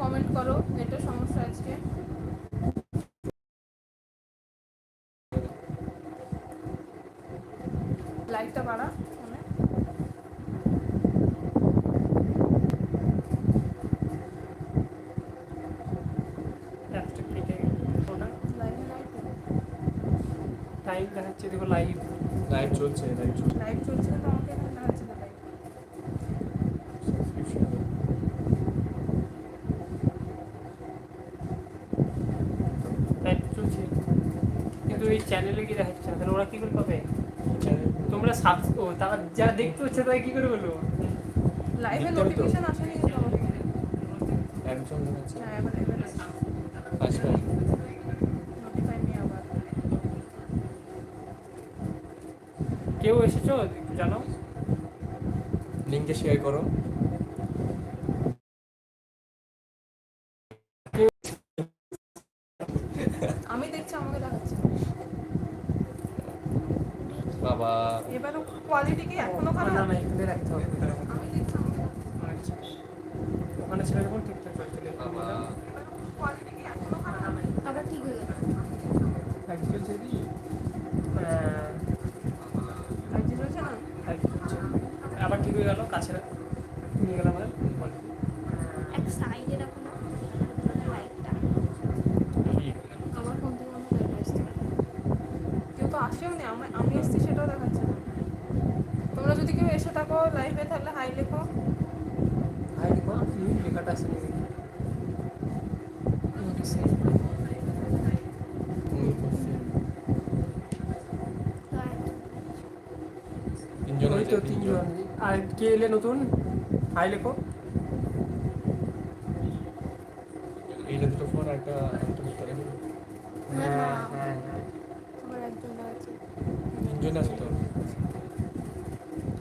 Comment করো নেটের সমস্যা আজকে। লাইটটা বাড়া টাইম দেখাচ্ছে দেখো লাইভ লাইভ চলছে লাইভ চলছে। লাইভ চলছে কিন্তু আমাকে এখানে দেখাচ্ছে না লাইভ লাইভ চলছে কিন্তু দেখাচ্ছে না তাহলে ওরা কি করে পাবে? তোমরা সাবস তারা যারা দেখতে হচ্ছে তারা কি করে বলব? লাইভে। নোটিফিকেশন আসেনি একজন আছে হ্যাঁ এবার এবার আসবে। কেউ এসেছ? জানাও। লিঙ্কে শেয়ার করো আমি দেখছি আমাকে দেখাচ্ছে বাবা এবার কোয়ালিটি কি এখনও না খারাপ না এখানে রাখতে হবে আমি দেখছি আমাকে দেখাচ্ছে। আচ্ছা ওখানে ছেলে যখন ঠিকঠাক চলছিল বাবা কোয়ালিটি কি এখনও খারাপ আবার ঠিক হয়ে গেল ফাইভ জি চলছে কি হ্যাঁ ফাইভ জি চলছে না ফাইভ জি চলছে আবার ঠিক হয়ে গেল কাছে নিয়ে গেলাম আমাদের এক সাইডে রাখো না লাইটটা আমার ফোন থেকে আমার লাইভ আসছে কেউ তো আসেও নি আমি আমি এসছি সেটাও দেখাচ্ছে না তোমরা যদি কেউ এসে থাকো লাইভে তাহলে হাই লেখো হাই দেখো কি লেখাটা আছে নাকি তিনজন ওই আছে তো তিনজন। আর কে এলে নতুন? হাই লেখো। এইটা দুটো ফোন একটা একটা হ্যাঁ হ্যাঁ হ্যাঁ আমার একজন আছে। তিনজন আছে তো।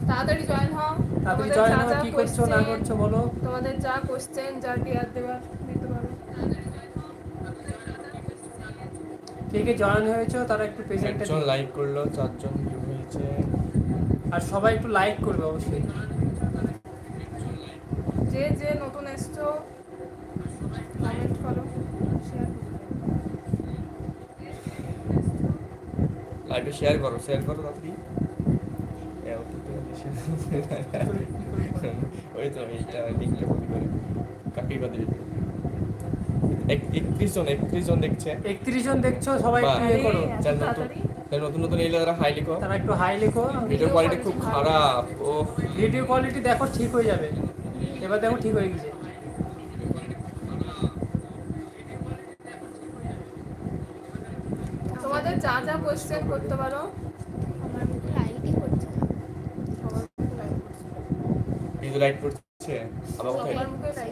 তাড়াতাড়ি জয়েন হও। তাড়াতাড়ি তোমাদের জয়েন যা যা কি করছ না করছ বলো। তোমাদের যা কোশ্চেন যা টিয়ার দেওয়ার দিতে পারো। কে কে জয়েন হয়েছো তারা একটু লাইক করল চারজন হয়েছে আর সবাই একটু লাইক করবে অবশ্যই। যে যে নতুন এসছো কমেন্ট করো। শেয়ার লাইভে শেয়ার করো শেয়ার করো তাড়াতাড়ি। করো। ওই তো এইটা লিঙ্কটা কপি করে কাপি করে দিবি। একত্রিশ জন একত্রিশ জন দেখছে। একত্রিশ জন দেখছ সবাই ইয়ে করো। নতুন নতুন এলে তারা হাই লিখো। তারা একটু হাই লেখো। ভিডিও কোয়ালিটি খুব খারাপ ও ভিডিও কোয়ালিটি দেখো ঠিক হয়ে যাবে। এবার দেখো ঠিক হয়ে গেছে। তোমাদের যা যা কোশ্চেন করতে পারো ভিডিও লাইট করছে আবার কোথায়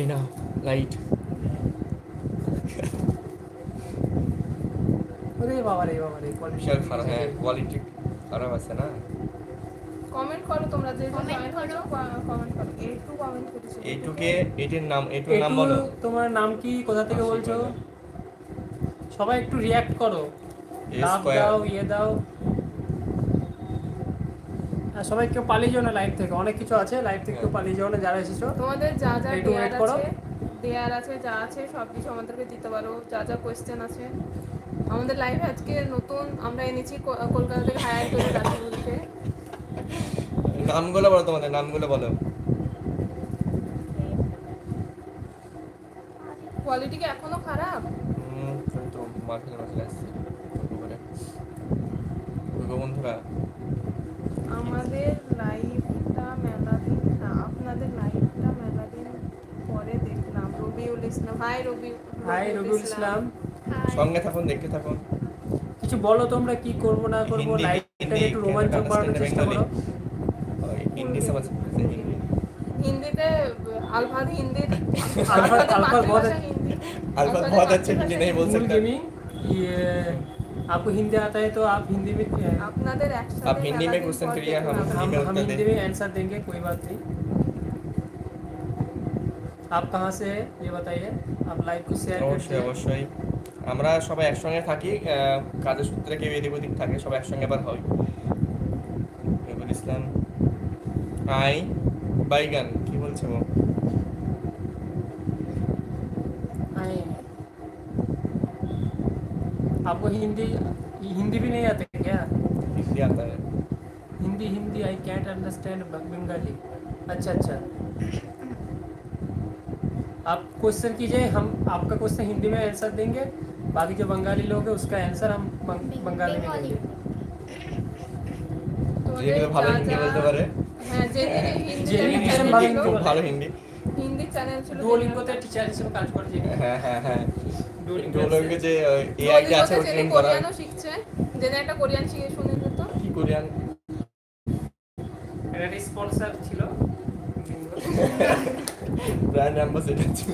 এই না লাইট ওরে বাবা রে বাবা রে কোয়ালিটি বিশাল হ্যাঁ কোয়ালিটি খারাপ আছে না? কমেন্ট করো তোমরা যে যে করো। করো কমেন্ট করো। একটু কমেন্ট করেছ। এইটুকে এইটির নাম এইটুর নাম বলো। তোমার নাম কি? কোথা থেকে বলছো? সবাই একটু রিয়াক্ট করো। লাভ দাও ইয়ে দাও। আর সবাই কেউ পালিয়ে যাও না লাইভ থেকে। অনেক কিছু আছে লাইভ থেকে কেউ হ্যাঁ। পালিয়ে যাও না যারা এসেছ তোমাদের যা যা একটু দেয়ার wait করো। আছে দেয়ার আছে যা আছে সব কিছু আমাদেরকে দিতে পারো। যা যা কোয়েশ্চেন আছে। আমাদের লাইভে আজকে নতুন আমরা এনেছি কলকাতা থেকে হায়ার করে রাখিবুলকে নামগুলো বলো তোমাদের নামগুলো বলো। কোয়ালিটি কি এখনও খারাপ? হুম তো মার্কেল মার্কেল আসছে। বন্ধুরা আমাদের লাইভটা মেলা দিন না আপনাদের লাইভটা মেলা দিন পরে দেখলাম। রবিউল ইসলাম। Hi Robi hi Rabiul Islam. সঙ্গে থাকুন দেখতে থাকুন কিছু বলো তোমরা কি করবো না করবো হিন্দি- লাইভটাকে হিন্দি একটু রোমাঞ্চক can বানানোর understand চেষ্টা Bengali? করো और हिंदी समझ हिंदी হিন্দিতে আলফাদ হিন্দি আলফাদ- আলফাদ बहुत মাতৃভাষা হিন্দি अल्फाज बहुत अच्छे हिंदी नहीं बोल फुल सकते गेमिंग ये आपको हिंदी आता है तो आप हिंदी में আপনাদের একসাথে आप हिंदी में মেলা দিন क्वेश्चन পর करिए, हम- দেখলাম। हम हिंदी में हम उत्तर हिंदी दें। में आंसर देंगे कोई बात नहीं आप कहाँ से हैं ये बताइए आप लाइव को शेयर অবশ্যই करते हैं অবশ্যই আমরা সবাই একসঙ্গে থাকি আহ, কাজের সূত্রে কেউ এদিক ওদিক থাকে সবাই একসঙ্গে আবার হয় রবিউল ইসলাম হাই বাইগান কি বল বলছে ও आए आपको हिंदी हिंदी भी नहीं आते क्या हिंदी आता है Hindi Hindi I can't understand Bengali अच्छा अच्छा आप क्वेश्चन कीजिए हम आपका क्वेश्चन हिंदी में आंसर देंगे बाकी जो बंगाली लोग हैं उसका आंसर हम बंग- बंगाली में बेंगली। देंगे তোমাদের যেগুলো ভালো যা হিন্দি যা- বলতে পারে হ্যাঁ যে হিন্দি যে চ্যানেল ভীষণ ছিল, ভালো হিন্দি খুব বলে। ভালো হিন্দি হিন্দি চ্যানেল ছিল ডুওলিঙ্গোতে টিচার হিসেবে কাজ করে যে হ্যাঁ হ্যাঁ হ্যাঁ ডুওলিঙ্গো ডোলঙ্গে যে এআইটা আছে ও যে ট্রেন করা কোরিয়ানও শিখছে যে একটা কোরিয়ান শিখে শুনে তো কি কোরিয়ান এটা স্পন্সর ছিল ব্র্যান্ড অ্যাম্বাসেডার ছিল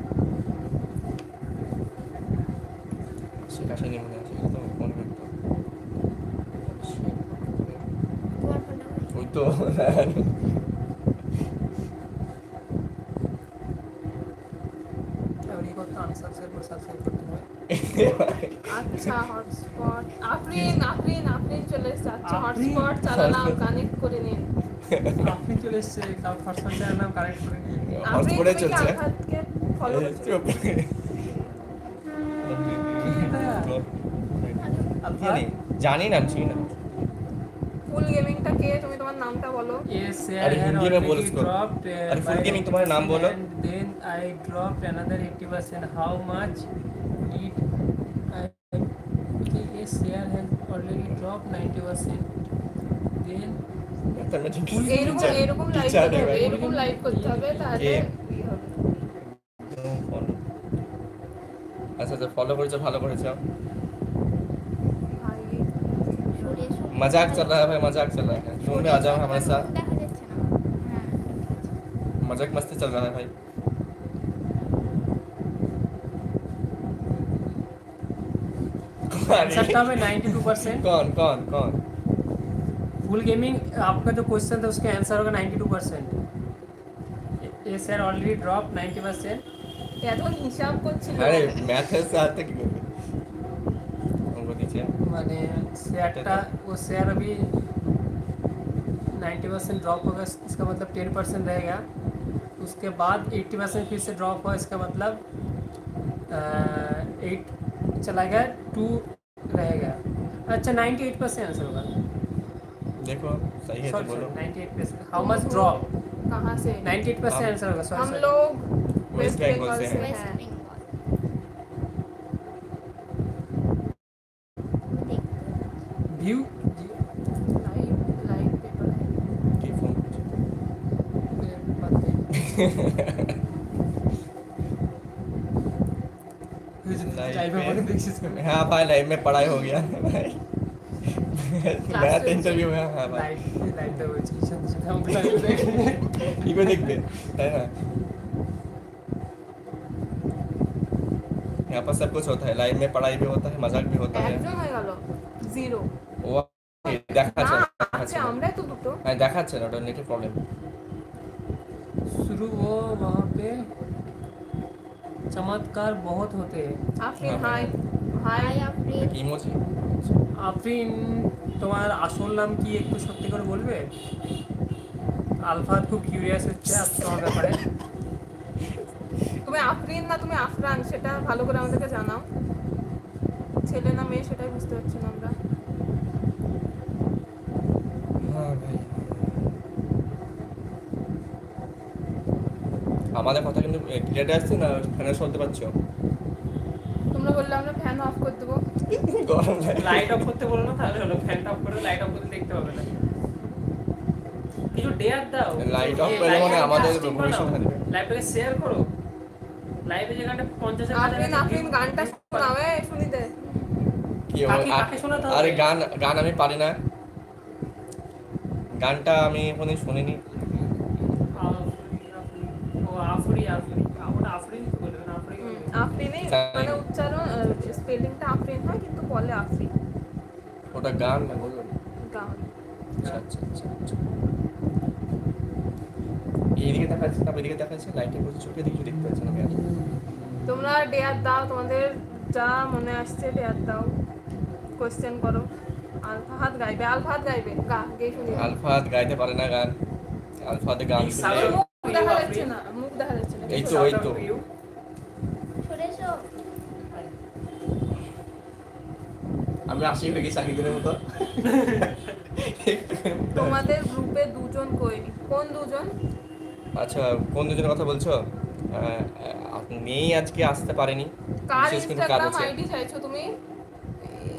আসেনি আমাদের আচ্ছা হটস্পট আপনি আপনি চলে এসেছে। আচ্ছা হটস্পট চালালাম কানেক্ট করে নিন। আপনি চলে এসেছে হটস্পট চালালাম কানেক্ট করে নিন। হটস্পটে চলছে। ফলো জানি জানি নাম চিনি না ফুল গেমিংটা কে তুমি তোমার নামটা বলো ये शेयर अरे है हिंदी में बोल इसको। ड्रॉप्ड अरे full gaming तुम्हारा नाम बोलो। Then I dropped another 80% how much did I ये share has already dropped 90% then তার মানে ঠিক এইরকম teacher- এরকম লাইভ teacher করতে হবে নেবে। এরকম লাইভ করতে হবে তাহলে কে? ই হবে। follow। আচ্ছা আচ্ছা ফলো করেছো ভালো করেছো ভাই, সরে এসো। मजाक चल रहा है भाई मजाक चल रहा है तुम भी आ जाओ हमारे साथ দেখা যাচ্ছে না হ্যাঁ मजाक मस्ती चल रहा है भाई आंसर था में 92% कौन कौन कौन फुल गेमिंग आपका जो क्वेश्चन था उसका आंसर होगा 92% ये शेयर ऑलरेडी ड्रॉप 90% এত হিসাব করছিল अरे मैथ से आते কি করবে हमको दीजिए মানে शेयर वो शेयर अभी 90 परसेंट ड्रॉप होगा। इसका मतलब 10 परसेंट रहेगा। उसके बाद 80 परसेंट फिर से ड्रॉप हुआ। इसका मतलब एट चला गया टू रहेगा। अच्छा 98 परसेंट आंसर होगा। देखो सही है तो बोलो। 98 परसेंट हाउ मच ड्रॉप कहाँ से? 98 परसेंट आंसर होगा। हम लोग वेस्ट बंगाल से हैं। व्यू हाँ भाई लाइव में पढ़ाई हो गया। भाई। इंटरव्यू में हाँ। भाई इको देख दे। यहाँ पर सब कुछ होता है। लाइव में पढ़ाई भी होता है मज़ाक भी होता है। ज़ीरो দেখাচ্ছে না না, আছে দেখাচ্ছে না। আমরাই তো দুটো হ্যাঁ দেখাচ্ছে না ওটা নেটের প্রবলেম शुरू वो वहाँ पे चमत्कार बहुत होते हैं আফরিন হ্যাঁ, hi hi hi Afrin emoji Afrin তোমার আসল নাম কি একটু সত্যি করে বলবে আলফাত খুব কিউরিয়াস হচ্ছে আর তোমার ব্যাপারে তুমি আফরিন না তুমি আফরান সেটা ভালো করে আমাদেরকে জানাও ছেলে না মেয়ে সেটাই বুঝতে পারছি না আমরা আমাদের কথা কিন্তু ক্লিয়ার আসছে না? ফ্যানে শুনতে পাচ্ছ তোমরা বললে আমরা ফ্যান অফ করে দেবো। গরম লাইট অফ করতে বলো না তাহলে হলো ফ্যানটা অফ করে লাইট অফ করতে দেখতে হবে না। কিছু ডেয়ার দাও। Off এই করলে মানে আমাদের ভবিষ্যৎ লাইভটাকে শেয়ার করো। লাইভে আফরিন গানটা শোনাও এ শুনি দে। কি কাকে আ- কাকে শোনাতে আরে গান গান আমি পারি না। গানটা আমি এখনই শুনিনি। আফরিন। মানে উচ্চারণ স্পেলিংটা আফরিন হয় কিন্তু বলে আফরিন। ওটা গান না বলুন? গান। আচ্ছা আচ্ছা আচ্ছা এইদিকে দেখা যাচ্ছে তারপর এদিকে দেখা যাচ্ছে লাইটের চোখে কিছু দেখতে পাচ্ছেন আমি আর। তোমরা ডেয়ার দাও তোমাদের যা মনে আসছে ডেয়ার দাও। কোয়েশ্চেন করো। আলফাহাত গাইবে আলফাহাত গাইবে গা গে শুনি। আলফাত গাইতে পারে না গান আলফাতে গান এই মুখ দেখা যাচ্ছে না মুখ দেখা যাচ্ছে না। এই তো এই তো। আমি হয়ে গেছি আগের মতো? তোমাদের গ্রুপে দুজন কই? কোন দুজন? আচ্ছা কোন দুজনের কথা বলছো? আহ, আহ, আজকে আসতে পারেনি। কার ইনস্টাগ্রাম আইডি চাইছো তুমি?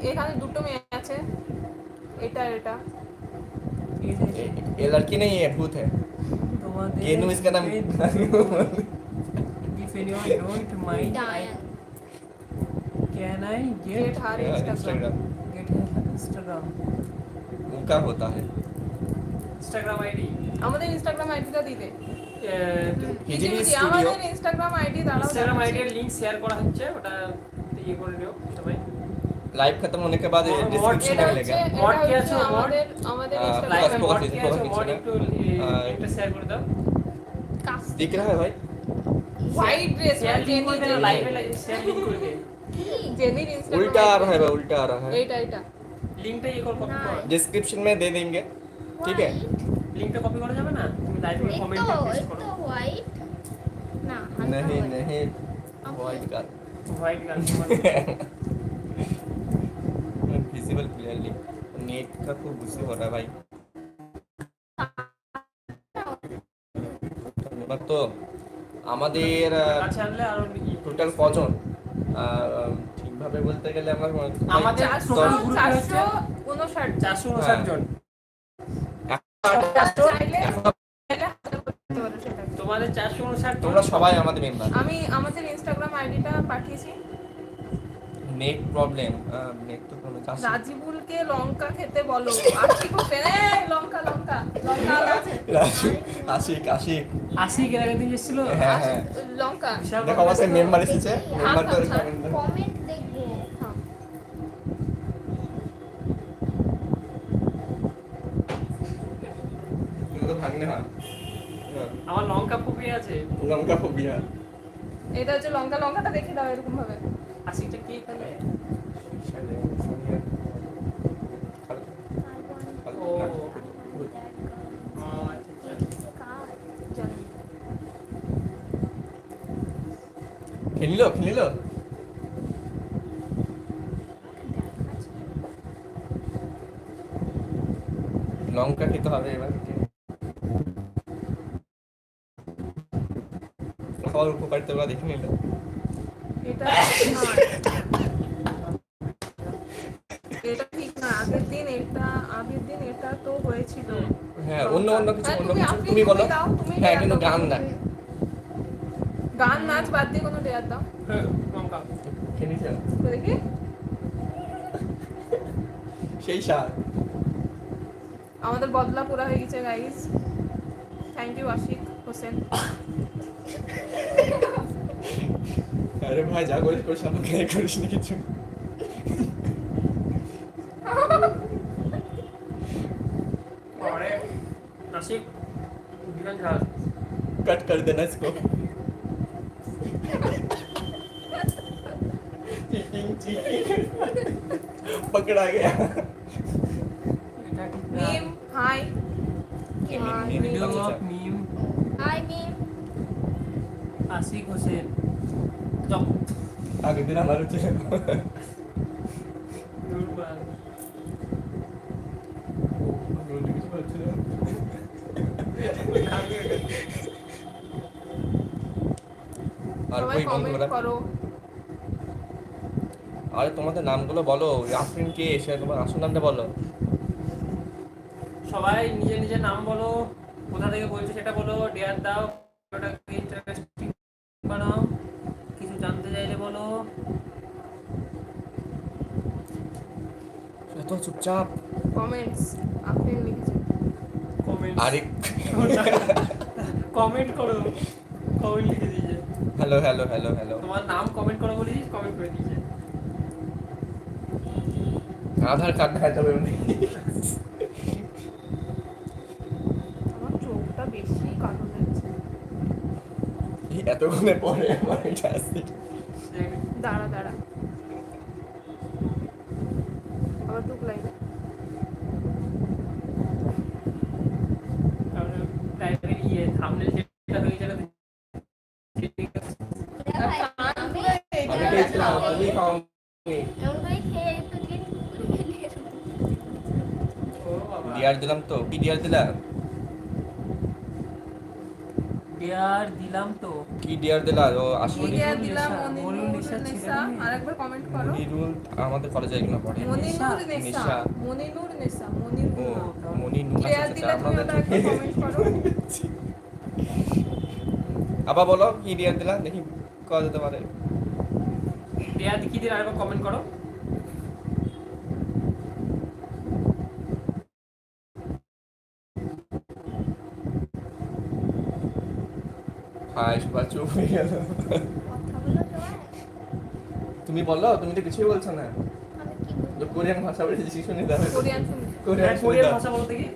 এখানে দুটো মেয়ে আছে এটা আর এটা এই যে ये ये लड़की नहीं है भूत है তোমাদের ये नो इसका नाम if anyone don't mind I Diane can I get get her Instagram Instagram get her Instagram उनका होता है Instagram ID আমাদের ইনস্টাগ্রাম আইডিটা দিতে হিজিনি হিজিবিজি, স্টুডিও আমাদের ইনস্টাগ্রাম আইডি দাঁড়াও Instagram ID দেখাচ্ছি। এর লিংক শেয়ার করা হচ্ছে ওটা ইয়ে করে নিও সবাই लाइव खत्म होने के बाद और- डिस्क्रिप्शन এটা में হচ্ছে मिलेगा Mod এটা কি হচ্ছে আছে? Mod? আমাদের আমাদের আহ, Instagram live Plus mod focus, কি focus আছে মড ছিল। একটু আহ, একটা শেয়ার করে দাও কাজ दिख रहा है भाई হোয়াইট ড্রেস শেয়ার লিংক করে দাও লাইভে শেয়ার লিংক করে দে কি জেনির ইনস্টাগ্রাম उल्टा आ रहा है भाई उल्टा आ रहा है এইটা এইটা লিংকটা ইয়ে কর কপি কর डिस्क्रिप्शन में दे देंगे ठीक है লিংকটা কপি করা যাবে না তুমি লাইভে এই কমেন্টে তো পেস্ট এই করো তো হোয়াইট না হালকা नहीं white। नहीं Okay. वाइट का হোয়াইট গান विजिबल क्लियरली नेट का खूब गुस्से हो रहा है भाई ধন্যবাদ তো আমাদের কাছে আনলে আরো ইয়ে টোটাল কজন আহ, ঠিকভাবে বলতে গেলে আমার আমাদের চারশো total group এ হচ্ছে চারশো উনষাট চারশো উনষাট জন চাইলে চাইলে হাজার করতে পারো সেটা। তোমাদের চারশো উনষাট তোমরা সবাই আমাদের মেম্বার আমি আমাদের ইনস্টাগ্রাম আইডিটা পাঠিয়েছি নেট প্রবলেম নেট তো কোনো কাজ রাজিবুলকে লঙ্কা খেতে বলো। আশিক এই, লঙ্কা লঙ্কা লঙ্কা আছে। আশিক আশিক। আশি এর আগের দিন এসেছিল? হ্যাঁ হ্যাঁ। লঙ্কা। দেখো আমার সাথে মেম্বার এসেছে। মেম্বার তো থাম, থাম। কমেন্ট দেখব তো ভাঙনে হয়। আমার লঙ্কা ফুপি আছে। লঙ্কা ফোবিয়া এটা হচ্ছে লঙ্কা লঙ্কাটা দেখে দাও এরকম ভাবে। আশিটা কে তাহলে। খেলিল খেলিল? লঙ্কা খেতে হবে এবার। খাওয়ার উপকারিতা দেখে নিল। এটা এটা ঠিক না। আগের দিন এটা আগের দিন এটা তো হয়েছিল। হ্যাঁ অন্য অন্য কিছু হ্যাঁ, অন্য কিছু। তুমি বলো। হ্যাঁ কিন্তু গান না। গান নাচ বাদ দিয়ে কোনো ডেয়ার দাও। হ্যাঁ, দেখি। সেই সার। আমাদের বদলা পুরা হয়ে গেছে guys thank you Ashik Hossain. আরে ভাই যা করিস করিস আমাকে এই করিস না কিছু পরে নাসিক বিমান ঝাল कट कर देना इसको चीटिंग चीटिंग पकड़ा गया যেন আরে তোমাদের নামগুলো বলো আফরিন কে এসে তোমার আসল নামটা বলো। সবাই নিজে নিজের নাম বলো কোথা থেকে বলছো সেটা বলো ডেয়ার দাও চুপচাপ কমেন্টস আপনি লিখেছেন কমেন্ট আরে। কমেন্ট করো। কমেন্ট লিখে দিয়ে হ্যালো হ্যালো হ্যালো হ্যালো তোমার নাম কমেন্ট করো বলি কমেন্ট করে দিয়েছে আধার কার্ড দেখাতে হবে উনি। আমার চোখটা বেশি কালো লাগছে। এতক্ষণে পরে আমার এটা আসছে দাঁড়া দাঁড়া আবার টুক লাইন টাইপের ইয়ে থামনেল যেটা হয়ে যাবে আমি পেয়েছিলাম তুমি খাওনি এমন করে খেয়ে একটু কেটে ও বাবা ডিয়ার দিলাম তো কি ডিয়ার দিলাম ডিয়ার দিলাম তো। কি ডিয়ার দিলা? ও আসলে মনিরুল দিলাম? আরেকবার কমেন্ট করো। মনিরুল আমাদের কলেজে এগুলো পড়ে। মনিনুর নেশা? নেশা। মনিনুর নেশা। ও মনিরুল মনি ক্লিয়ার দিলে তুমি ওটা একটা কমেন্ট করো। আবার বলো কি ডিয়ার দিলা? দেখি কল যেতে পারে। কি দিন আরেকবার কমেন্ট করো। চুপ হয়ে গেল। তুমি বলো তুমি তো কিছুই বলছো না। কোরিয়ান ভাষা বলে শুনে দাও। কোরিয়ান কোরিয়ান হ্যাঁ, ভাষা বলতে কি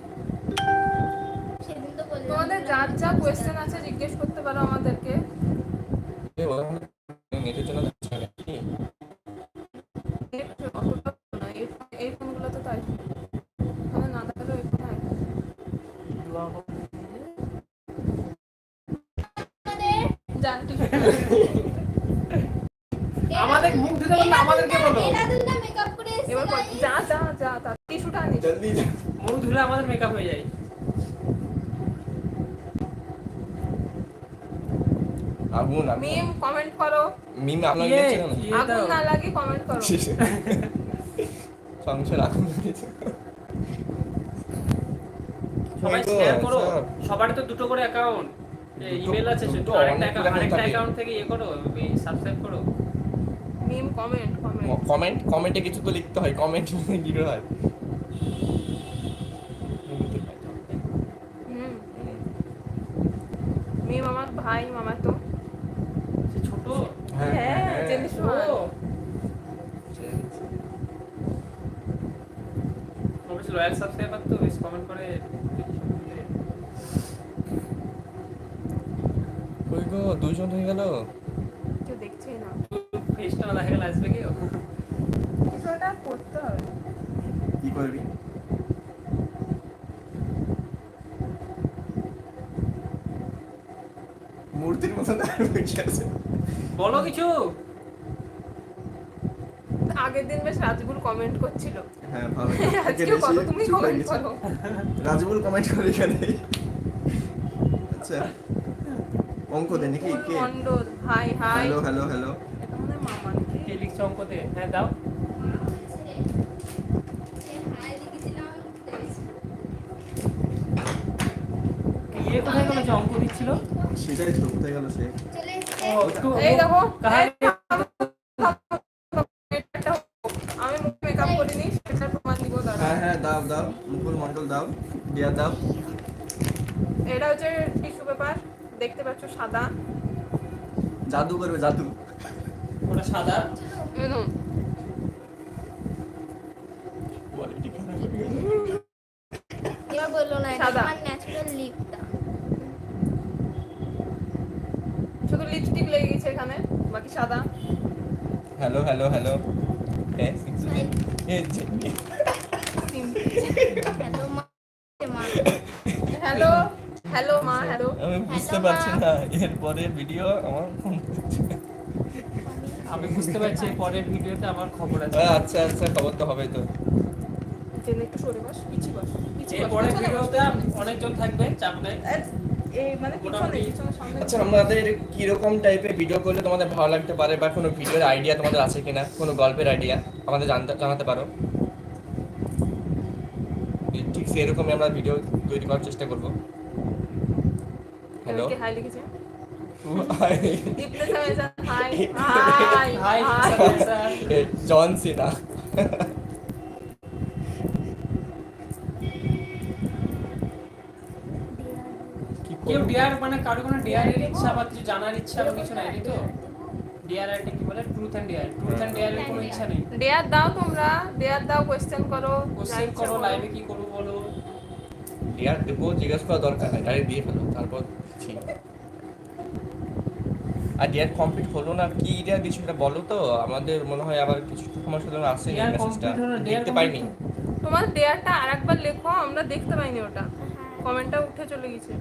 সেদিন তো বললাম। তোমাদের যার যা কোয়েশ্চেন আছে জিজ্ঞেস করতে পারো আমাদেরকে এ ওরা নেটের জন্য যাচ্ছে না কি? নেট অতটা না এই এই ফোনগুলো তো তাই মানে না থাকলেও এই ফোন হয় যা ঠিক আছে আমাদের মুখ দিতে বললে আমাদেরকে বলো। এরা দুটো মেকআপ করে এসেছে এবার বল, guys। যা যা যা তা টিস্যুটা আনিস জলদি যা। মুখ ধুলে আমাদের মেকআপ হয়ে যায় আগুন আগুন মিম কমেন্ট করো। মিম আপনার ইয়ে, না ইয়ে আগুন না লাগে কমেন্ট করো। সংসার আগুন লেগেছে সবাই শেয়ার করো। সব। সবারই তো দুটো করে অ্যাকাউন্ট ইমেল আছে দুটো, আরেকটা আরেকটা অ্যাকাউন্ট থেকে ইয়ে করো সাবস্ক্রাইব করো। মিম কমেন্ট কমেন্ট কমেন্ট কমেন্টে কিছু তো লিখতে হয় কমেন্ট করে হয়। হুম। মিম আমার ভাই মামা তো হ্যাঁ, জেনিস ও। অবশ্যই লয়াল সাবস্ক্রাইবার তো বেশ কমেন্ট করে। কই গো দুজন হয়ে গেল? কেউ না। ফেসটা দেখা গেলে আসবে কেউ? করতে হবে। কি করবি? মূর্তির মতো দাঁড়িয়ে আছে। বলো কিছু। আগের দিন বেশ রাজগুল কমেন্ট করছিল। হ্যাঁ ভালো। আজকে তুমি কমেন্ট করো। রাজবুল কমেন্ট করে এখানে। আচ্ছা। অঙ্ক দে নাকি? কে? Mondal hi hi. Hello hello hello. মনে হয় মামা নাকি? কে লিখছে অঙ্কতে হ্যাঁ দাও। ইয়ে কোথায় গেল যে অঙ্ক দিচ্ছিল? সেটাই তো কোথায় গেল সে? এই দেখো আমি মেকআপ করিনি সেটা প্রমাণ দিব দাঁড়া হ্যাঁ হ্যাঁ দাও দাও মুকুল মন্ডল দাও দিয়া দাও। এটা হচ্ছে টিস্যু পেপার দেখতে পাচ্ছ সাদা। জাদু করবে জাদু। ওটা সাদা একদম কোয়ালিটি খারাপ হয়ে গেল এবার বলল না এটা সাদা। আমার ন্যাচারাল লিপটা শুধু লিপস্টিক লেগে গেছে এখানে বাকি সাদা হ্যালো হ্যালো হ্যাঁ Smile. এ জিনি হ্যালো মা মা হ্যালো হ্যালো মা হ্যালো আমি বুঝতে পারছি। না এরপরে ভিডিও আমার ফোন আমি বুঝতে পারছি পরের ভিডিওতে আমার খবর আছে। আচ্ছা আচ্ছা খবর তো হবে তো। জেনে একটু সরে বস পিছি বস পিছি এই পরের ভিডিওতে অনেকজন থাকবে চাপ নেই। মানে আচ্ছা আমাদের কীরকম টাইপের ভিডিও করলে তোমাদের ভালো লাগতে পারে বা কোনো ভিডিওর আইডিয়া তোমাদের আছে কিনা কোনো গল্পের আইডিয়া আমাদের জানতে জানাতে পারো ঠিক সেরকমই আমরা ভিডিও তৈরি করার চেষ্টা করব হ্যালো হাই লিখেছে জন সিনা কেউ ডিয়ার মানে কারও কোনো ডিয়ারের ইচ্ছা বা কিছু জানার ইচ্ছা বা কিছু নাই তো ডিয়ার আর কি বলে ট্রুথ ডিয়ার ট্রুথ ডিয়ারের কোনো ইচ্ছা নেই ডেয়ার দাও তোমরা ডেয়ার দাও কোয়েশ্চেন করো কোশ্চেন করো লাইভে কি করব বলো ডিয়ার দেবো জিজ্ঞেস করা দরকার নাই ডাইরেক্ট দিয়ে ফেলো তারপর ঠিক আর ডিয়ার কমপ্লিট হলো না কি ডিয়ার সেটা বলো তো আমাদের মনে হয় আবার কিছু সমস্যা ধরে আসে মেসেজটা দেখতে পাইনি তোমার ডেয়ারটা আরেকবার লেখো আমরা দেখতে পাইনি ওটা হ্যাঁ কমেন্টটা উঠে চলে গেছে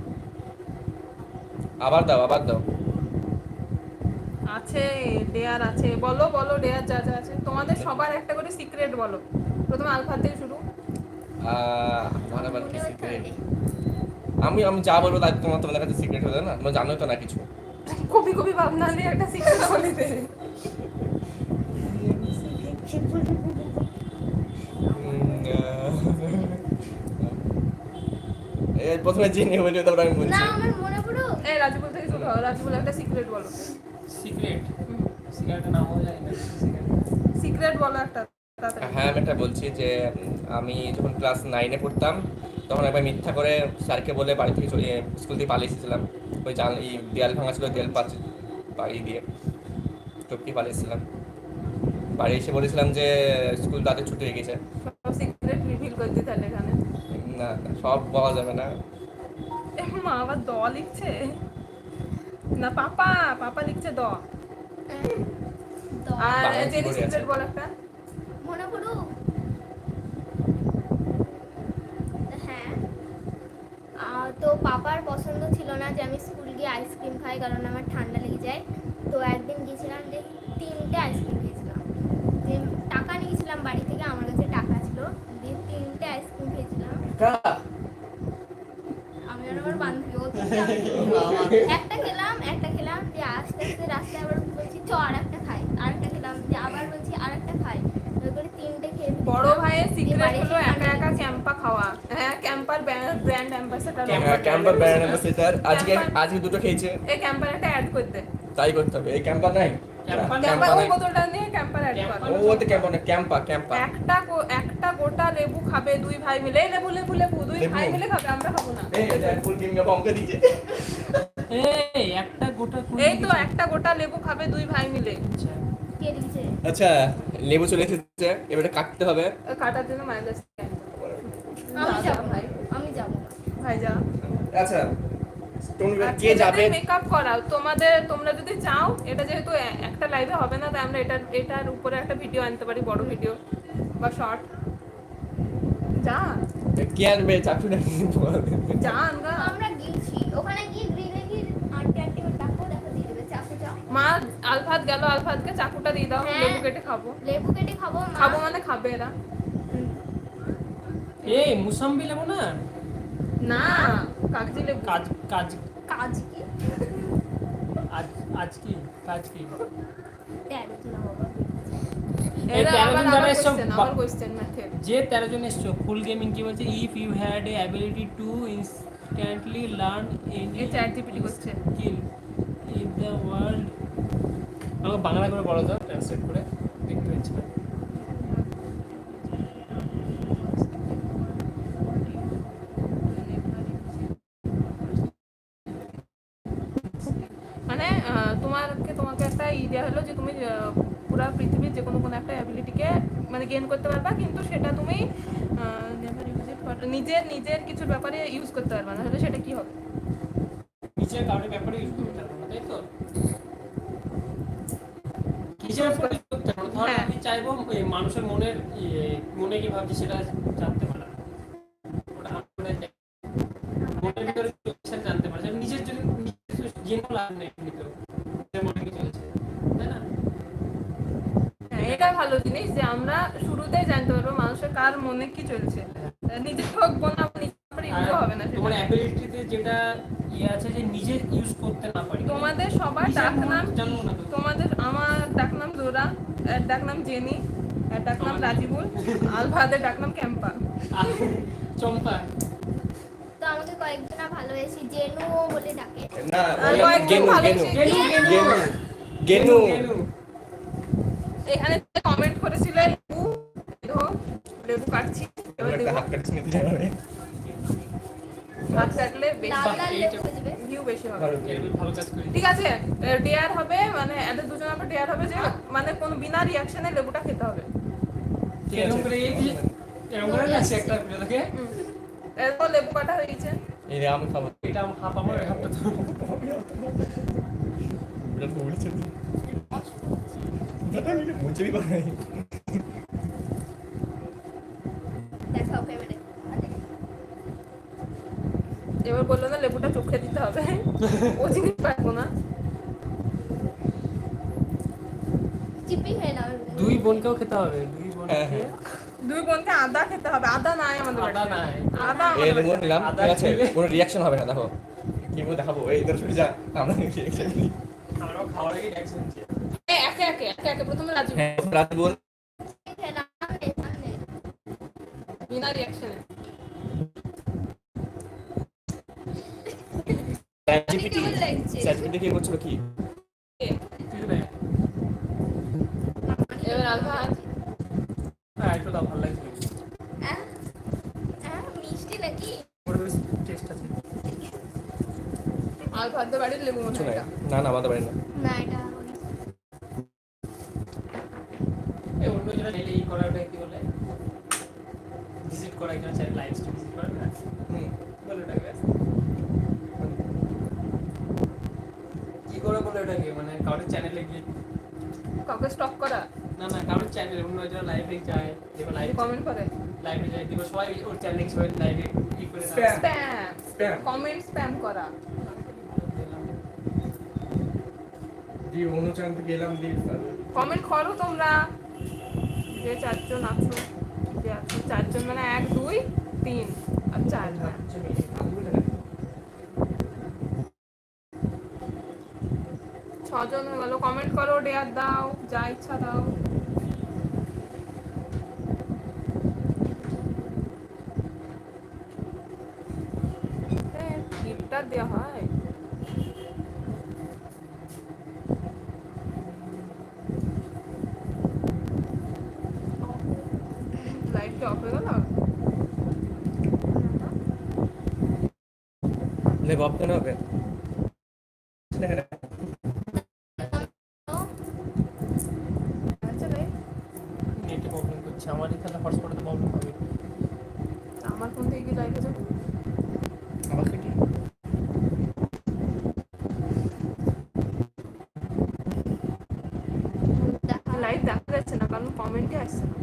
আবার দাও আবার দাও। আছে ডেয়ার আছে। বলো বলো ডেয়ার যা যা আছে। তোমাদের সবার একটা করে সিক্রেট বলো। প্রথমে আলফা থেকে শুরু। আমার আবার কি সিক্রেট আমি আমি যা বলব তাই তোমার তোমাদের কাছে সিক্রেট হয়ে না? তোমরা জানোই তো না কিছু। কবি কবি ভাবনা নিয়ে একটা সিক্রেট বলে দে। এই প্রথমে জেনে বলি তারপর আমি না বলছি মনে এই রাজুপুর থেকে করো রাজুপুর একটা সিক্রেট বলো। সিক্রেট সিগারেটের নাম হয়ে না সিক্রেট বলো একটা হ্যাঁ আমি একটা বলছি যে আমি যখন ক্লাস নাইনে পড়তাম তখন একবার মিথ্যা করে স্যারকে বলে বাড়ি থেকে চলে স্কুল থেকে পালিয়ে এসেছিলাম। ওই জাল এই দেয়াল ভাঙা ছিল দেয়াল পাঁচ বাড়ি দিয়ে। টপকি পালিয়েছিলাম বাড়ি এসে বলেছিলাম যে স্কুল তাদের ছুটি হয়ে গেছে। সিক্রেট রিভিল করে দিই না না, সব বলা যাবে না। মা আবার দ লিখছে? না পাপা পাপা লিখছে দ। তো আর বাংলা জেনি। সিক্রেট একটা। মনে পড়ো? হ্যাঁ। তো পাপার পছন্দ ছিল না যে আমি স্কুল গিয়ে আইসক্রিম খাই কারণ আমার ঠান্ডা লেগে যায়। তো একদিন গিয়েছিলাম যে তিনটে আইসক্রিম খেয়েছিলাম। যে টাকা নিয়েছিলাম বাড়ি থেকে আমার কাছে টাকা ছিল। দিয়ে তিনটে আইসক্রিম খেয়েছিলাম। আমার বান্ধবী ও। একটা খেলাম একটা খেলাম দিয়ে আস্তে আস্তে রাস্তায় আবার বলছি চ আর একটা খাই। আর একটা খেলাম দিয়ে আবার বলছি আর একটা খাই করে তিনটে খেয়ে বড় ভাইয়ের সিক্রেট হলো একা একা ক্যাম্পা খাওয়া। হ্যাঁ ক্যাম্পার ব্র্যান্ড অ্যাম্বাসেডার ক্যাম্পার ব্যান্ড অ্যাম্বাসেডর আজকে আজকে দুটো খেয়েছে। এই ক্যাম্পার একটা অ্যাড করতে। তাই করতে হবে। এই ক্যাম্পার নাই। ক্যাম্পার ক্যাম্পার ক্যাম্পার ওই বোতলটা নিয়ে ক্যাম্পার অ্যাড কর। ও ওতে ক্যাম্পার না ক্যাম্পা ক্যাম্পা একটা একটা গোটা লেবু খাবে দুই ভাই মিলে। লেবু লেবু লেবু দুই ভাই মিলে খাবে আমরা খাব না। এই দেখ ফুল টিম বমকে দিয়েছে এই একটা গোটা এই তো একটা গোটা লেবু খাবে দুই ভাই মিলে। আচ্ছা। কে আচ্ছা লেবু চলে এসেছে এবারে কাটতে হবে। কাটার জন্য মাইনাস আমি যাব ভাই আমি যাব। ভাই যা। আচ্ছা কে যাবে। মেকআপ করাও। তোমাদের তোমরা যদি চাও এটা যেহেতু একটা লাইভে হবে না তাই আমরা এটার এটার উপরে একটা ভিডিও আনতে পারি বড় ভিডিও বা শর্ট যা কে আনবে? চাকরি না যা আনগা আমরা গিয়েছি। ওখানে গিয়ে গ্রিলে গিয়ে আন্টি আন্টি ডাকো দেখো দিয়ে দেবে। চাকু যাও মা আলফাত গেল আলফাতকে চাকুটা দিয়ে দাও হ্যাঁ। লেবু কেটে খাব। লেবু কেটে খাব খাব মানে খাবে এরা। এই মুসাম্বি লেবু না? না কাগজি লেবু কাজ কাজ। কাজ কি? আজ আজ কি? কাজ কি? যে তেরো জন এসছো ফুল গেমিং কি বলছে? If you had a ability to instantly learn any এই চ্যাট জিপিটি করছে স্কিল ইন দ্য ওয়ার্ল্ড আমাকে বাংলা করে বলো তো ট্রান্সলেট করে দেখতে পাচ্ছি না মানে আহ, তোমাকে তোমাকে একটা ই দেওয়া হলো যে তুমি আহ, পুরা পৃথিবীর যে কোনো কোনো একটা অ্যাবিলিটিকে মানে গেইন করতে পারবা কিন্তু সেটা তুমি নিজের নিজের কিছুর ব্যাপারে ইউজ করতে পারবা না তাহলে সেটা কি হবে? নিচের কাউরের ব্যাপারে ইউজ করতে পারব তাই তো? ব্যাপারে use করতে পারব। ধর হ্যাঁ। আমি চাইব মানুষের মনের ইয়ে, মনে কি ভাবছে সেটা জানতে পারা ওটা মনের ভিতরে জানতে পারা নিজের জন্য নিজের জেনে লাভ নেই। ভালো জিনিস যে আমরা শুরুতেই জানতে পারব মানুষের কার মনে কি চলছে। নিজের ঠকবো না হবে না তোমার অ্যাবিলিটিতে যেটা ইয়ে আছে যে নিজে ইউজ করতে না পারি। তোমাদের সবার নিজের ডাক নাম জানব না তো। তোমাদের আমার ডাক নাম জোরা এর জেনি এর ডাক নাম আমার- রাজিবুল আলফাদের ডাক নাম ক্যাম্পা। চম্পা। তো আমাকে কয়েকজন ভালোবেসি জেনু বলে ডাকে। না কয়েকজন ভালো। গেনু গেনু গেনু। এখানে কমেন্ট করেছিল লেবু লেবু কাটছি হাত কাটলে ভিউ বেশি হবে। ঠিক আছে ডেয়ার হবে মানে এদের দুজনের উপর ডেয়ার হবে যে মানে কোনো বিনা রিয়াকশনে লেবুটা খেতে হবে। এরপর লেবু কাটা হয়ে গেছে। আমি খাব। এটা আমার হাফ আমার হাফটা তো। খেতে হবে হ্যাঁ, হ্যাঁ। দুই বোনকে আদা খেতে হবে আদা নাই আমাদের আদা নাই। আদা এই আছে কোনো রিঅ্যাকশন হবে না দেখো। কি দেখাবো। এই ধর যা আমরা রিঅ্যাকশন খাওয়ার আগে রিঅ্যাকশন একে একে একে একে প্রথমে রাজু। হ্যাঁ বল। খেয়ে নাও সামনে সামনে বিনা রিয়াকশনে চ্যাটজিপিটি চ্যাটজিপিটি কি করছিল কি? এবার আলফা হ্যাঁ একটু দাও ভালো লাগছে। আহ, আহ, মিষ্টি নাকি? টেস্ট আছে। বাড়ির লেবু মনে হয় না না আমাদের বাড়ি না না এটা এই অন্য যেটা ডেলি ই করা কি বলে? ভিজিট করা এখানে চাই লাইভ স্ট্রিম ভিজিট করা না? হুম। বলে ওটাকে কি করে বলে ওটাকে মানে কারোর চ্যানেলে গিয়ে কাউকে স্টক করা? না না কারোর চ্যানেলে অন্য যারা লাইভে যায় এবার লাইভ কমেন্ট করে। লাইভে যায় দিব সবাই ওর চ্যানেলে সবাই লাইভে ই করে Spam. স্প্যাম কমেন্ট স্প্যাম করা। দি অন্য চ্যানেল থেকে এলাম কমেন্ট করো তোমরা। যে চারজন আছো, যে আছো, চারজন মানে এক, দুই, তিন আর চার। ছজন হয়ে গেল কমেন্ট করো ডেয়ার দাও, যা ইচ্ছা দাও গিফটটা দেওয়া হয় লাইটটা অফ হয়ে গেল বাপ কেন হবে? নেটে প্রবলেম করছে। আমার এখানে হটস্পটে প্রবলেম হবে। আমার ফোন থেকে কি আছে আমাকে কি লাইট দেখা যাচ্ছে না কারণ কমেন্টে আসছে না।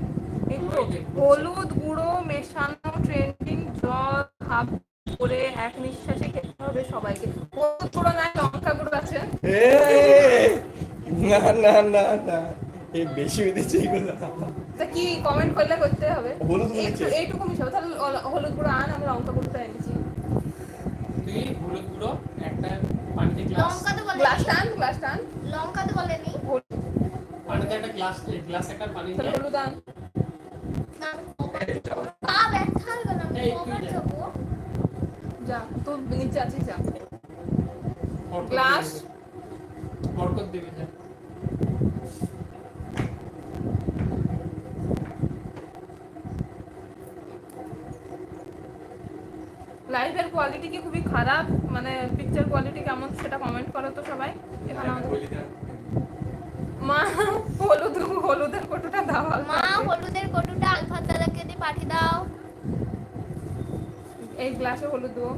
যে, হলুদ গুঁড়ো মেশানো ট্রেন্ডিং জল হাফ করে এক নিঃশ্বাসে সবাইকে। হলুদ গুঁড়ো লঙ্কা গুঁড়ো আছে। না না না না এই বেশি হয়ে এগুলো। তা কি কমেন্ট করলে করতে হবে? হলুদ গুঁড়ো। এইটুকু মিশাবো তাহলে হলুদ গুঁড়ো আন আমি লঙ্কা গুঁড়োটা এনেছি তুই হলুদ গুঁড়ো একটা পানিতে গ্লাস লঙ্কা তো বলেনি। গ্লাসটা আন গ্লাসটা আন লঙ্কা তো বলেনি। হলুদ পানিতে একটা গ্লাস গ্লাস একটা পানি হলুদ আন। পা ব্যথা হয়ে গেল আমি এই, তুই কবার যা। যাব নিচে আছিস যা। গ্লাস। বরকত দেবে যা। লাইভের কোয়ালিটি কি খুবই খারাপ? মানে পিকচার কোয়ালিটি কেমন সেটা কমেন্ট করো তো সবাই। এখানে আমাদের মা হলুদ হলুদের কটুটা দাও মা হলুদের কটুটা আলফার দাদাকে দিয়ে পাঠিয়ে দাও। এই গ্লাসে হলুদ দেবো।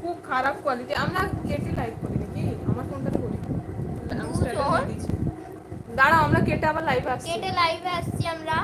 খুব খারাপ কোয়ালিটি আমরা কেটে লাইভ করি নাকি? আমার ফোনটাতে করি। দাঁড়াও আমরা কেটে আবার লাইভে আসছি। কেটে লাইভে আসছি আমরা।